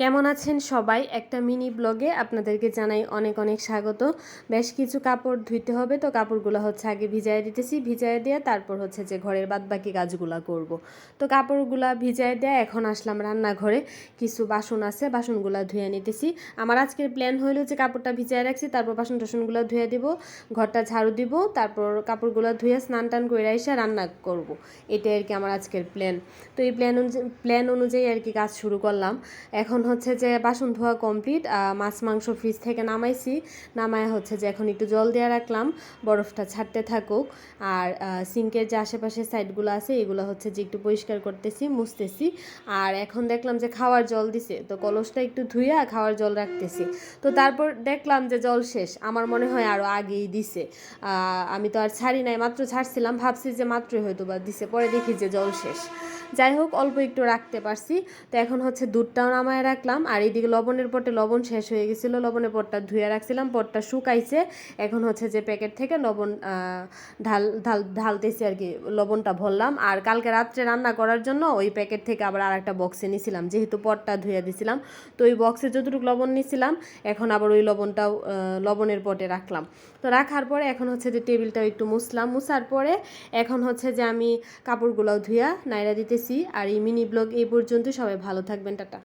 কেমন আছেন সবাই? একটা মিনি ব্লগে আপনাদেরকে জানাই অনেক অনেক স্বাগত। বেশ কিছু কাপড় ধুইতে হবে, তো কাপড়গুলো হচ্ছে আগে ভিজায় দিতেছি, ভিজায় দিয়ে তারপর হচ্ছে যে ঘরের বাদ বাকি কাজগুলো করব। তো কাপড়গুলা ভিজায় দেয়, এখন আসলাম রান্নাঘরে। কিছু বাসন আছে, বাসনগুলো ধুয়ে নিতেছি। আমার আজকের প্ল্যান হইল যে কাপড়টা ভিজায় রাখছি, তারপর বাসন টাসনগুলো ধুয়ে দিব, ঘরটা ঝাড়ু দিব, তারপর কাপড়গুলো ধুয়ে স্নান টান করে এসে রান্না করব। এটাই আর কি আমার আজকের প্ল্যান তো এই প্ল্যান প্ল্যান অনুযায়ী আর কি কাজ শুরু করলাম। এখন হচ্ছে যে বাসন ধোয়া কমপ্লিট মাছ, মাংস ফ্রিজ থেকে নামাইছি। নামায় হচ্ছে যে এখন একটু জল দেওয়া রাখলাম, বরফটা ছাড়তে থাকুক। আর সিঙ্কের যে আশেপাশে সাইডগুলো আছে, এগুলো হচ্ছে যে একটু পরিষ্কার করতেছি, মুছতেছি। আর এখন দেখলাম যে খাওয়ার জল দিছে, তো কলসটা একটু ধুইয়া খাওয়ার জল রাখতেছি। তো তারপর দেখলাম যে জল শেষ, আমার মনে হয় আরও আগেই দিছে। আমি তো আর ছাড়ি নাই, মাত্র ছাড়ছিলাম, ভাবছি যে মাত্রই হয়তো বা দিছে, পরে দেখি যে জল শেষ। যাই হোক, অল্প একটু রাখতে পারছি। তো এখন হচ্ছে দুধটাও নামায় রাখলাম। আর এইদিকে লবণের পটে লবণ শেষ হয়ে গেছিল। লবণের পটটা ধুয়ে রাখছিলাম, পটটা শুকাইছে। এখন হচ্ছে যে প্যাকেট থেকে লবণ ঢাল ঢাল, ঢালতেছি আর কি, লবণটা ভরলাম। আর কালকে রাত্রে রান্না করার জন্য ওই প্যাকেট থেকে আবার আর একটা বক্সে নিছিলাম, যেহেতু পটটা ধুয়ে দিছিলাম। তো ওই বক্সে যতটুকু লবণ নিছিলাম, এখন আবার ওই লবণটাও লবণের পটে রাখলাম। তো রাখার পরে এখন হচ্ছে যে টেবিলটাও একটু মুছলাম। মুছার পরে এখন হচ্ছে যে আমি কাপড়গুলোও ধুইয়া নাইরা দিতেছি আর এই মিনি ব্লগ এই পর্যন্ত সবাই ভালো থাকবেন টাটা।